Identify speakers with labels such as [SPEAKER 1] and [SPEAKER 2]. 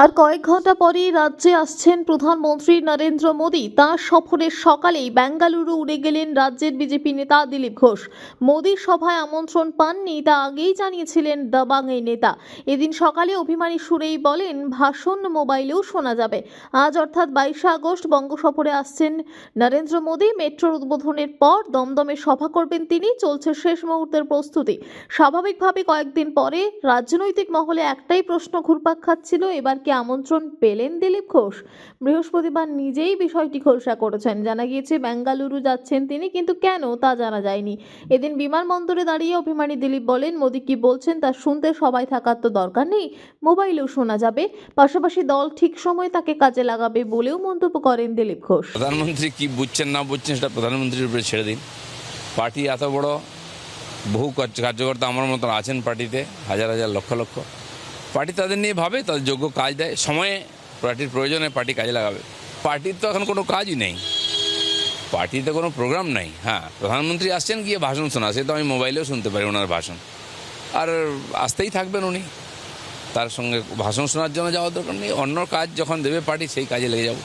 [SPEAKER 1] আর কয়েক ঘণ্টা পরেই রাজ্যে আসছেন প্রধানমন্ত্রী নরেন্দ্র মোদী। তাঁর সফরের সকালেই বেঙ্গালুরু উড়ে গেলেন রাজ্যের বিজেপি নেতা দিলীপ ঘোষ। মোদীর সভায় আমন্ত্রণ পাননি, তা আগেই জানিয়েছিলেন দাবাং এই নেতা। এদিন সকালে অভিমানী সুরেই বলেন, ভাষণ মোবাইলেও শোনা যাবে। আজ অর্থাৎ বাইশে আগস্ট বঙ্গ সফরে আসছেন নরেন্দ্র মোদী। মেট্রোর উদ্বোধনের পর দমদমে সভা করবেন তিনি। চলছে শেষ মুহূর্তের প্রস্তুতি। স্বাভাবিকভাবে কয়েকদিন পরে রাজনৈতিক মহলে একটাই প্রশ্ন ঘুরপাক খাচ্ছিল, এবার কি আমন্ত্রণ পেলেন দিলীপ ঘোষ? বৃহস্পতিবার নিজেই বিষয়টি খোলসা করেছেন। জানা গিয়েছে, বেঙ্গালুরু যাচ্ছেন তিনি, কিন্তু কেন তা জানা যায়নি। এদিন বিমানবন্দরে দাঁড়িয়ে অভিমানী দিলীপ বলেন, মোদী কি বলছেন তা শুনতে সবাই থাকার তো দরকার নেই, মোবাইলেও শোনা যাবে। পাশাপাশি দল ঠিক সময় তাকে কাজে লাগাবে বলেও মন্তব্য করেন দিলীপ ঘোষ।
[SPEAKER 2] প্রধানমন্ত্রী কি বুঝছেন না বুঝছেন সেটা প্রধানমন্ত্রীর উপরে ছেড়ে দিন। পার্টি এত বড়, বহু কার্য- কার্যকর্তা আমার মতন আছেন পার্টিতে, হাজার হাজার লক্ষ লক্ষ। পার্টি তাদের নিয়ে ভাবে, তাদের যোগ্য কাজ দেয়, সময়ে পার্টির প্রয়োজনে পার্টি কাজে লাগাবে। পার্টির তো এখন কোনো কাজই নেই। পার্টিতে কোনো প্রোগ্রাম নেই হ্যাঁ। প্রধানমন্ত্রী আসছেন গিয়ে ভাষণ শোনা, সে তো আমি মোবাইলেও শুনতে পারি ওনার ভাষণ। আর আসতেই থাকবেন উনি। তার সঙ্গে ভাষণ শোনার জন্য যাওয়ার দরকার নেই, অন্য কাজ যখন দেবে পার্টি, সেই কাজে লেগে যাব।